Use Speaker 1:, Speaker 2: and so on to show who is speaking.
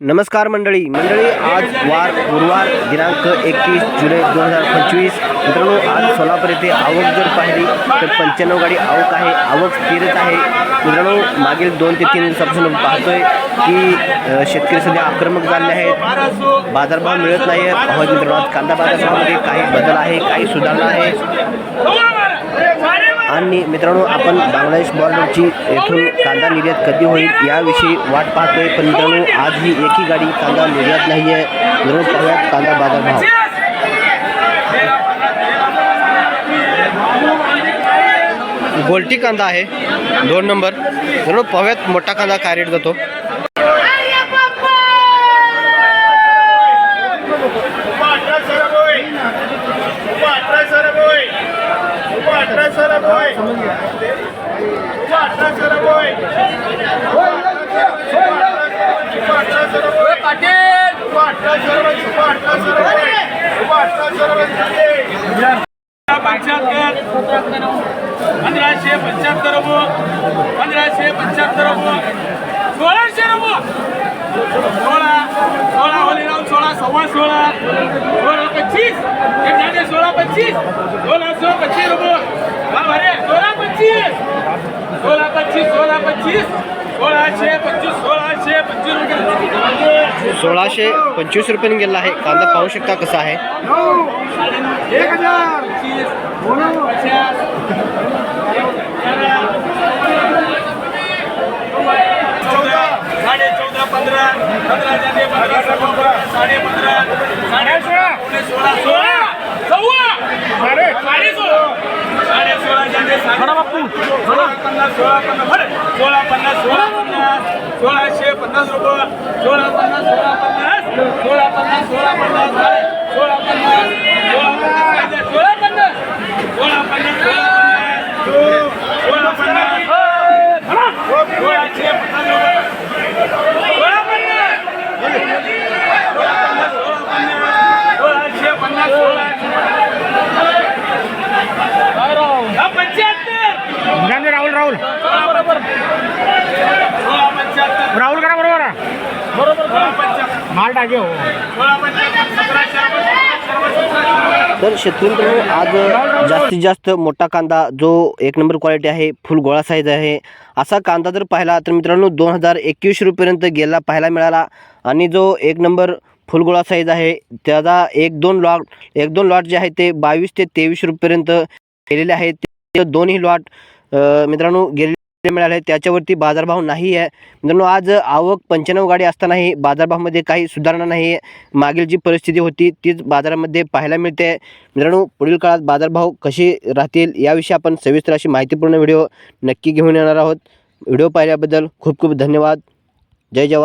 Speaker 1: नमस्कार मंडळी. मंडळी आज वार गुरुवार दिनांक एकतीस जुलै दोन हजार पंचवीस. मित्रांनो आज सोलापूर येथे आवक जर पाहिली तर पंच्याण्णव गाडी आवक आहे आवक स्थिरच आहे. मित्रांनो मागील दोन ते तीन दिवसापासून पाहतोय की शेतकरी सध्या आक्रमक झाले आहेत. बाजारभाव मिळत नाही आहेत. अहो मित्रांनो आज कांदा बाजारभावामध्ये काही बदल आहे काही सुधारणा आहे. आणि मित्रांनो आपण बांगलादेश बॉर्डरची येथून कांदा निर्यात कधी होईल याविषयी वाट पाहतोय. पण मित्रांनो आज ही एकही गाडी कांदा निर्यात नाही आहे. मित्रांनो पाहूयात कांदा बाजारभाव गोल्टी कांदा आहे दोन नंबर. मित्रांनो पाहूयात मोठा कांदा काय रेट जातो.
Speaker 2: પંદરાશે પંચોતેર રમો પંદરાશે પંચોતેર રમો રમો સોળા સોળા હોલી સોળા સવા સોળા સોળા પચીસ એમ સોળા પચીસ સોળાસો પચીસ રમો હા ભરે સોળા પચીસ सोळाशे पंचवीस सोळाशे पंचवीस रुपये
Speaker 1: सोळाशे पंचवीस रुपयाने गेला आहे. कांदा पाहू शकता कसा आहे?
Speaker 2: एक हजार. पचास चौदा साडे चौदा पंधरा पंधरा साडे पंधरा साडे सोळा सोळा सोळा सव्वा साडे साडे सोळा साडे सोळा झाले सोळा बापू सोळा पन्नास सोळा पन्नास बरं. सोळा पन्नास सोळा पन्नास सोळाशे पन्नास रुपये सोळा पन्नास सोळा पन्नास सोळा पन्नास सोळा पन्नास झाले. सोळा पन्नास सोळा पन्नास सोळा पन्नास सोळा पन्नास सोळा पन्नास सोळा पन्नास सोळाशे पन्नास रुपये सोळा पन्नास सोळाशे पन्नास सोळा हा, पंच्याहत्तर
Speaker 3: राहुल राहुल. राहुल करा बरोबर. माल टाके हो.
Speaker 1: तर शेतकरी आज जास्तीत जास्त मोठा कांदा जो एक नंबर क्वालिटी आहे फुल गोळा साईज आहे. असा कांदा जर पाहिला तर मित्रांनो दोन हजार एकवीस रुपयेपर्यंत गेला पाहायला मिळाला. आणि जो एक नंबर फुल गोळा साईज आहे त्याचा एक दोन लॉट एक दोन लॉट जे आहे ते बावीस ते तेवीस रुपयेपर्यंत केलेले आहेत. ते दोन्ही लॉट मित्रांनो गेलेले मिळाले त्याच्यावरती बाजारभाव नाही आहे. मित्रांनो आज आवक पंच्याण्णव गाडी असतानाही बाजारभावामध्ये काही सुधारणा नाही आहे. मागील जी परिस्थिती होती तीच बाजारामध्ये पाहायला मिळते. मित्रांनो पुढील काळात बाजारभाव कसे राहतील याविषयी आपण सविस्तर अशी माहितीपूर्ण व्हिडिओ नक्की घेऊन येणार आहोत. व्हिडिओ पाहिल्याबद्दल खूप खूप धन्यवाद. जय जवान.